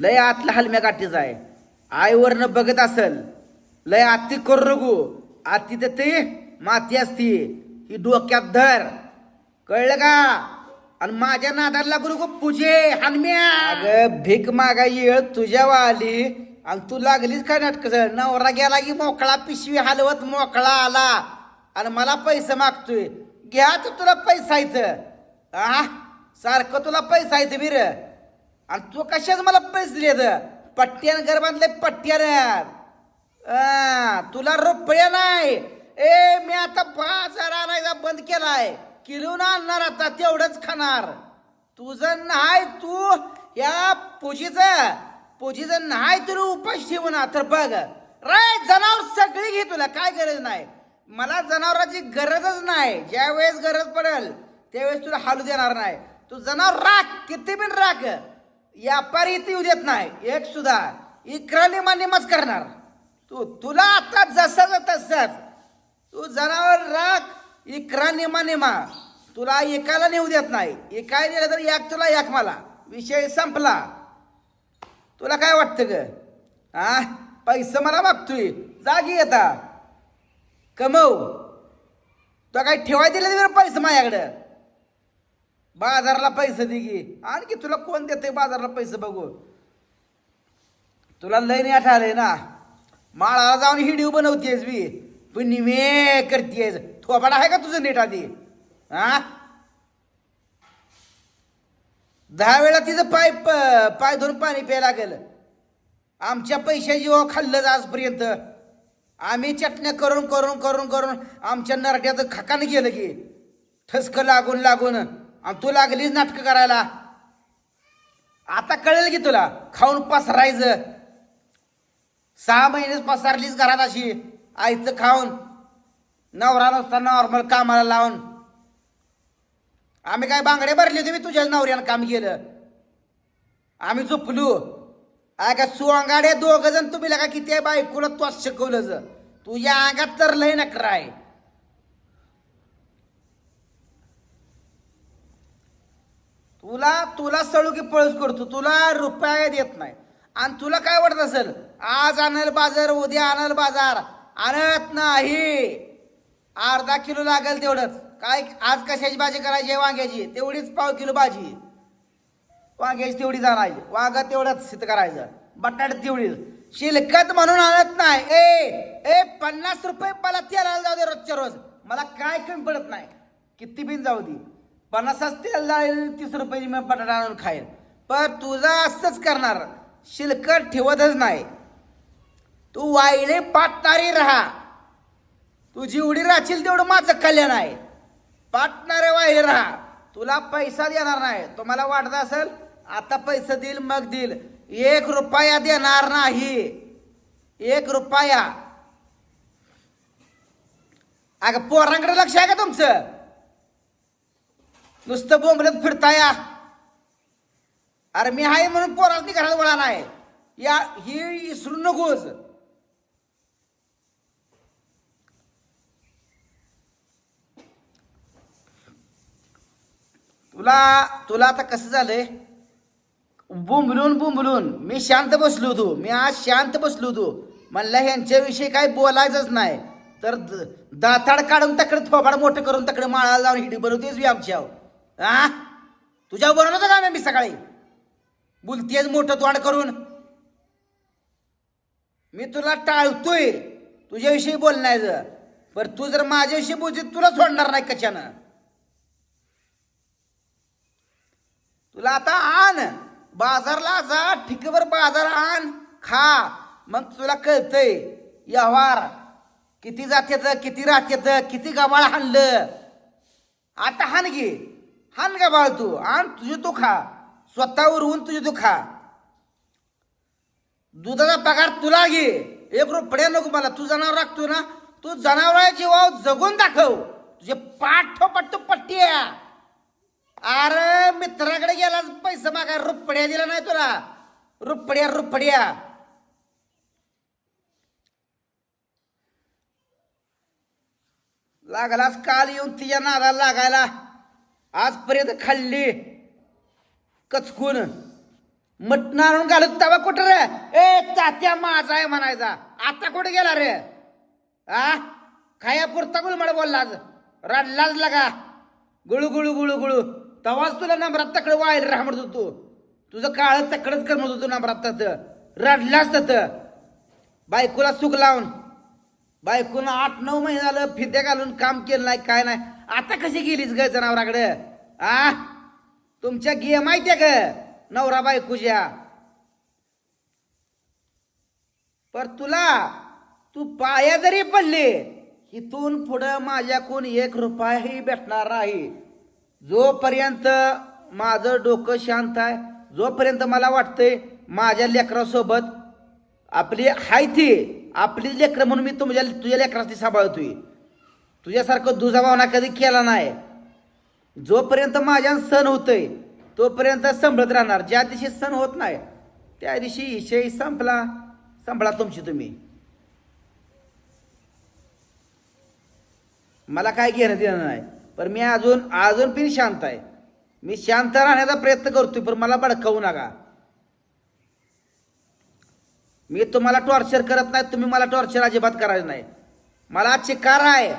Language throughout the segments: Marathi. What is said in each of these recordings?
लय आतला हलम्या गाठीचा आहे. आईवरनं बघत असल लय आत्ती कर रघू आत्ती तर ते माती असती. ही डोक्यात धर. कळलं का? आणि माझ्या नादाला लागू नको पूजे हनम्या. अगं भीक मागा येळ तुझ्या आली आणि तू लागलीच काय नाटक? नवरा गेला की मोकळा पिशवी हलवत मोकळा आला. आणि मला पैसे मागतोय. घ्या तर तुला पैसा इथं. आ? सारखं तुला पैसा येतं बिर आणि तू कशाच मला पैसे दिले पट्ट्यानं घर बांधले पट्ट्यानं तुला रुपया नाही. ए मी आता बाजार आणायचा बंद केलाय. किलोन आणणार आता तेवढंच खाणार. तुझं नाही तू या पूजीचं पूजीचं नाही तुला उपाश ना तर बघ रे जनावर सगळी घे तुला काय गरज नाही. मला जनावराची गरजच नाही. ज्या वेळेस गरज पडेल त्यावेळेस तुला हालू देणार नाही. तू जनावर राख किती पण राख. व्यापारी इथे येऊ देत नाही. एक सुद्धा. इकरा निमा निमाच करणार. तू तुला आता जसं तसंच. तू जनावर राख इकरा निमा निमा तुला एकाला नेऊ देत नाही. एकाय दिलं तर एक तुला एक मला. विषय संपला. तुला काय वाटतं ग? हा पैसे मला मागतोय. जागी येता कमव. तो काय ठेवाय दिले बरं पैसे माझ्याकडं? बाजारला पैसे दे की. आणखी तुला कोण देते बाजारला पैसे बघू तुला लय नाही आठवलंय ना. माळाला जाऊन हिडिओ बनवतेस बी. तू निमे करतेस. थोपाडा आहे का तुझं नीट आधी? हा दहा वेळा तिचं पाय प- पाय धुवून पाणी प्यायला लागेल. आमच्या पैशाची हो खाल्लं आजपर्यंत. आम्ही चटण्या करून करून करून करून आमच्या नरट्यात खकान गेलं की. ठसकं लागून लागून. आणि तू लागलीच नाटकं करायला. आता कळेल की तुला खाऊन पसरायचं. सहा महिनेच पसरलीच घरात अशी आईचं खाऊन. नवरा नसता नॉर्मल कामाला लावून. आम्ही काय बांगडे भरले तुम्ही तुझ्याच नवऱ्यानं काम केलं. आम्ही झोपलो. आय का सुवांगाडे दोघ जण तुम्ही का किती आहे बायकोला तोच शिकवलं ज. तुझ्या अंगात तर लय नकर तुला तुला सळू की पळस करतो तुला रुपया देत नाही. आणि तुला काय वाटत असेल? आज आणल बाजार उद्या आणल बाजार. आणत नाही. अर्धा किलो लागेल तेवढंच. काय आज कशाची भाजी करायची? आहे वांग्याची. तेवढीच पाव किलो भाजी. वांग्याची तेवढी आणायची. वांगा तेवढंच सिद्ध करायचं. बटाट तेवढीच. शिलकत म्हणून आणत नाही. ए ए पन्नास रुपये मला तेलाला जाऊ दे रोजच्या रोज. मला काय कमी पडत नाही. किती बिन जाऊ दे. पन्नासाच तेल जाईल तीस रुपयाची मी बटाटा आणून खाईल पण तुझं असंच करणार. शिलकट ठेवतच नाही. तू वाईले पाटणारी राहा. तू जेवढी राहशील तेवढं माझं कल्याण आहे. पाटणारे वाईले राहा. तुला पैसा देणार नाही. तुम्हाला वाटत असेल आता पैसे देईल मग देईल. एक रुपया देणार नाही. एक रुपया. अगं पोरांकडे लक्ष आहे का तुमचं? नुसतं बोंबलत फिरताया. अरे मी आहे म्हणून पोरांनी घरात वळा नाही या ही विसरू नकोच. तुला तुला आता कसं झालंय? बुंबलून बुंबलून. मी शांत बसलो होतो. मी आज शांत बसलो होतो. म्हणलं ह्यांच्याविषयी काही बोलायचंच नाही. तर द- दाताड काढून तकडे थोबाड मोठं करून तकडे माळाला जाऊन हिडी बनवतेच बी आमच्या आ? तुझ्या बनवतो का मी सकाळी? बोलतेच मोठं तोंड करून. मी तुला टाळतोय. तुझ्याविषयी बोलण्याचं पर तू जर माझ्याविषयी बोलते तुला सोडणार नाही कशानं? तुला आता आण. बाजारला जा. ठिकवर बाजार आण. खा. मग तुला कळतंय. व्यवहार. किती जात्यात किती राहत्यात किती गबाळ हाणलं. आता हाण घे. हान का बाळ तू? आण तुझे तू खा. स्वतःवर होऊन तुझे तू खा. दुधाचा पगार तुला घे. एक रुपया नको मला. तू जनावर राखतो ना तू जनावराची वाव जगून दाखव. तुझे पाठ पट्टू पट्टी अरे मित्राकडे गेला पैसे मागा. रुपड्या दिला नाही तुला. रुपड्या रुपड्या लागलास काल येऊन तिच्या नादाला लागायला. आजपर्यंत खाल्ली. कचकून. मटण आणून घालत तवा कुठं रे? ए तात्या माझा आहे म्हणायचा. आता कुठे गेला रे? आ? खाया पुरता गुळ मला बोलला आज. रडलाच लगा. गुळू गुळू गुळू गुळू. तवाच तुला नंबरात तकडं वायर राहा म्हणत होतो तुझं काळ तकडच कर म्हणत होतो नंबरात तत रडलाच तत बायकोला सुख लावून. बायकोनं आठ नऊ महिने झालं फिद्या घालून काम केलं नाही काय नाही. आता कशी गेलीच ग जनावराकडे? आ? तुमच्या गे माहितीये ग नवरा बायकोच्या. पर तुला तू पाया जरी पडली इथून पुढं माझ्याकडून एक रुपयाही भेटणार नाही. जोपर्यंत माझं डोकं शांत आहे जोपर्यंत मला वाटतंय माझ्या लेकरासोबत आपली हाय ती आपली लेकरं म्हणून मी तुझ्या तुझ्या लेकराची सांभाळतोय. तुझ्यासारखं दुजाभावना कधी केला नाही. जोपर्यंत माझ्या सण होतोय तोपर्यंत संभळत राहणार. ज्या दिवशी सण होत नाही त्या दिवशी विषय संपला. संभळा तुमची तुम्ही. मला काय घेणं देणं नाही. पण मी अजून अजून पण शांत आहे. मी शांत राहण्याचा प्रयत्न करतोय पण मला भडकवू नका. मी तुम्हाला टॉर्चर करत नाही तुम्ही मला टॉर्चर अजिबात करायचं नाही. मला चिकार आहे.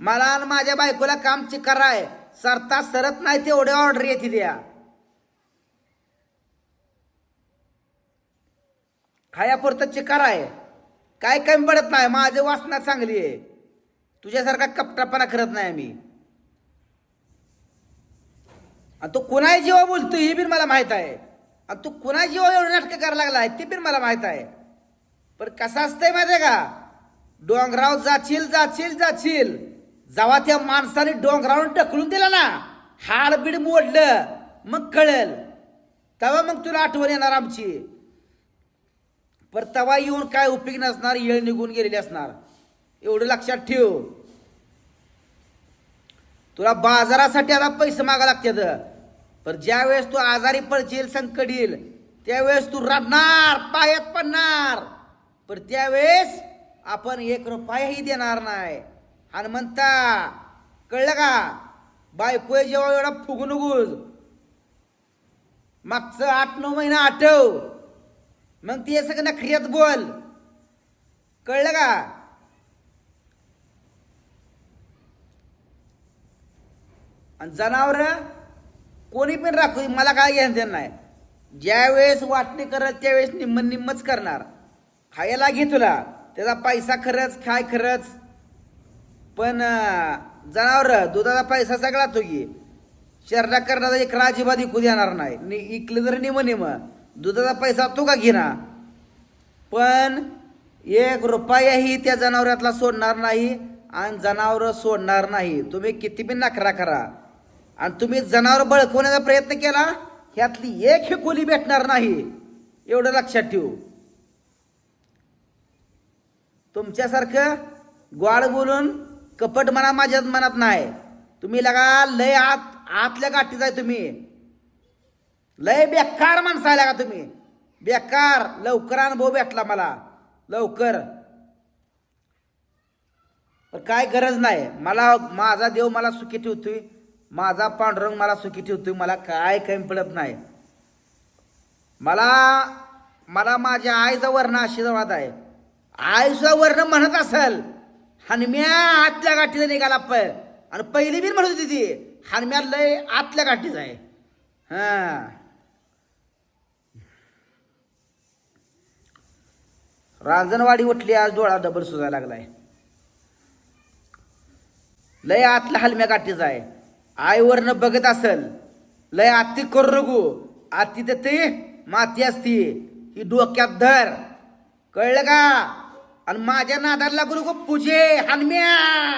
मला आणि माझ्या बायकोला काम चिकार आहे. सरता सरत नाही तेवढे ऑर्डर येते द्या खायापुरतं चिकार आहे. काय कमी पडत नाही माझी वासना चांगली आहे. तुझ्यासारखा कपटापणा करत नाही आम्ही आणि तू कुणाही जेव्हा बोलतो हे बी मला माहीत आहे. आणि तू कुणा जेव्हा एवढं नाटकं करायला लागला आहे ते पण मला माहीत आहे. पण कसं असतंय आहे का? डोंगराव जाशील जाशील जाशील. जेव्हा त्या माणसाने डोंगरावर ढकलून दिला ना हाडबीड मोडलं मग कळेल. तेव्हा मग तुला आठवण येणार आमची. पर तवा येऊन काय उपयोग नसणार येळ निघून गेलेली असणार. एवढं लक्षात ठेव. तुला बाजारासाठी आता पैसे मागा लागतात. पण ज्या वेळेस तू आजारी पडशील संकट येईल त्यावेळेस तू रडणार पायात पडणार. पण त्यावेळेस आपण एक रुपयाही देणार नाही. हनुमंता कळलं का? बायको जेव्हा एवढा फुगून उगूज मागचं आठ नऊ महिना आठव. मग ते सगळं नखऱ्यात बोल. कळलं का? आणि जनावर कोणी पण राखू मला काय घेणं देणं नाही. ज्यावेळेस वाटणी करत त्यावेळेस निम्म निम्मच करणार. खायला घे तुला. त्याचा पैसा खरंच खाय खरंच. पण जनावर दुधाचा पैसा सगळा तो घे. शर्रा करण्याचा एक अजिबात इकू देणार नाही. नि इकलं जर निम निम दुधाचा पैसा तो का घेना पण एक रुपयाही त्या जनावरातला सोडणार नाही आणि जनावरं सोडणार नाही. तुम्ही किती बी नखरा करा. आणि तुम्ही जनावर बळकवण्याचा प्रयत्न केला ह्यातली एक ही खोली भेटणार नाही. एवढं लक्षात ठेवू. तुमच्यासारखं ग्वाड बोलून कपट मना माझ्या मनात नाही. तुम्ही लगा लय आत आतल्या गाठीत आहे तुम्ही. लय बेकार माणसं आहे का तुम्ही. बेकार लवकर अनुभव भेटला मला. लवकर. काय गरज नाही. मला माझा देव मला सुखी ठेवतोय. माझा पांडुरंग मला सुखी ठेवतोय मला काय कमी पडत नाही. मला मला माझ्या आईचा वर्ण आशीर्वाद आहे. आईचा वर्ण म्हणत असेल हनम्या आतल्या गाठीचा निघाला प आणि पहिली बी म्हणत होती ती हनम्या लय आतल्या गाठीच आहे. हा. रांजणवाडी उठली आज डोळा डबल सुजायला लागलाय. लय आतल्या हलम्या गाठीचा आहे. आईवरनं बघत असल लय आत्ती करू नको. आत्ती तर ते माती असती. ही डोक्यात धर. कळलं का? आणि माझ्या नादाला लागू नको पूजे हनम्या.